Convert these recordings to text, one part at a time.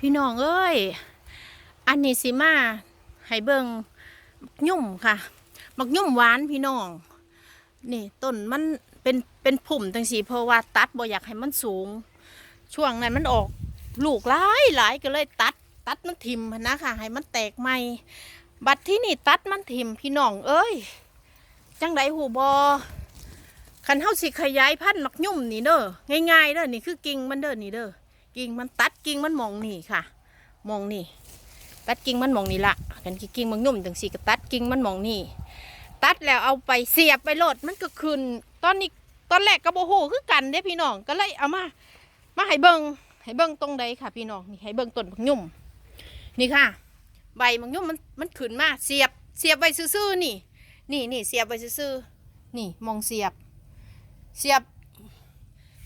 พี่น้องเอ้ย อันนี้สิมาให้เบิงยุ่มค่ะบักยุ่มหวานพี่น้อง นี่ต้นมันเป็นเป็นผุ่มจังสีเพราะว่าตัดบ่อยากให้มันสูง ช่วงนั้นมันออกลูกหลายหลายก็เลยตัด ตัดมันทิมนนะค่ะ ให้มันแตกใหม่ บัดที่นี่ตัดมันทิมพี่น้องเอ้ย จังไดหูบอคันเฮาสิขยายพันธุ์มักยุ่มนี่เด้อง่ายๆเด้อนี่คือกิ่งมันเด้อนี่เด้อ กิ่งมันตัดกิ่งมันมองนี่ค่ะ มองนี่ ตัดกิ่งมันมองนี่ละกันกิ่งมักยุ่มจังสี่ก็ตัดกิ่งมันมองนี่ ตัดแล้วเอาไปเสียบไปโหลดมันก็คืนตอนนี้ตอนแรกก็บ่ฮู้คือกันเด้พี่น้องก็เลยเอามา มาให้เบิ่งให้เบิ่งตรงใดค่ะ พี่น้องนี่ให้เบิ่งต้นมักยุ่มนี่ค่ะ ใบมักยุ่มมันมันขึ้นมาเสียบเสียบไว้ซื่อๆนี่ นี่นี่เสียบไว้ซื่อๆนี่มองเสียบ เสียบ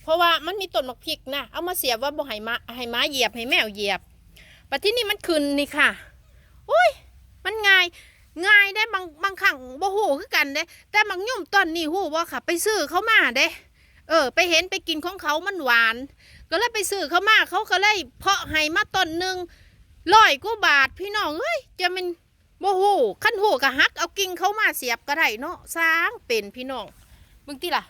เพราะว่ามันมีต้นมะพริกนะเอามาเสียบว่าบ่ให้มาให้ม้าเหยียบให้แมวเหยียบปัจที่นี่มันขึ้นนี่ค่ะอุ้ย มันง่ายง่ายได้บางบางครั้งบ่ฮู้คือกันเด้ แต่บางยุ่มต้นนี่ฮู้บ่ค่ะ ไปซื้อเขามาเด้ เออ ไปเห็นไปกินของเขามันหวาน ก็เลยไปซื้อเขามาเขาก็เลยเพาะให้มาต้นหนึ่งร้อยกว่าบาทพี่น้องเอ้ยจะเป็นบ่ฮู้ขั้นฮู้ก็หัก เอากิ่งเขามาเสียบก็ได้เนาะสร้างเป็นพี่น้องมึงติล่ะ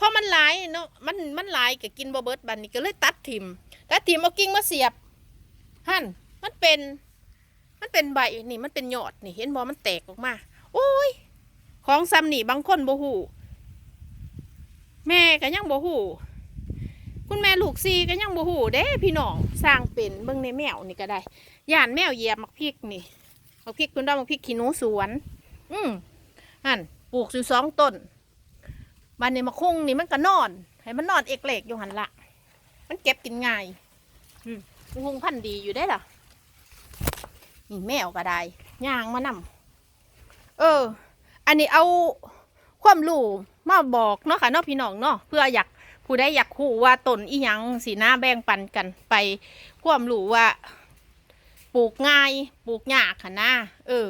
พอมันหลายเนาะมันมันหลายก็กินบ่เบิดบัดนี้ก็เลยตัดทิมตัดทิมเอากิ่งมาเสียบหั่นมันเป็น มันเป็นใบนี่มันเป็นยอดนี่ เห็นบ่มันแตกออกมา โอ้ย ของซ้ำนี่บางคนบ่ฮู้แม่ก็ยังบ่ฮู้คุณแม่ลูกซีก็ยังบ่ฮู้เด้ พี่น้องสร้างเป็นเบิ่งในแมวนี่ก็ได้ย่านแมวเหยียบมักพริกนี่มักพริกคุณดามักพริกขี้หนูสวน อืมหั่นปลูกอยู่สองต้น บ้านนี้มาคุ้งนี่มันก็นอน ให้มันนอนเอกเล็กอยู่หันละมันเก็บกินง่ายอืมมันคงพันดีอยู่ได้ล่ะนี่แมวก็ได้ย่างมานำเออ อันนี้เอาความรู้มาบอกเนาะค่ะเนาะพี่น้องเนาะเพื่ออยากผู้ใดอยากรู้ว่าต้นอีหยังสีหน้าแบ่งปันกันไป ความรู้ว่า ปลูกง่าย ปลูกยากค่ะนะเออ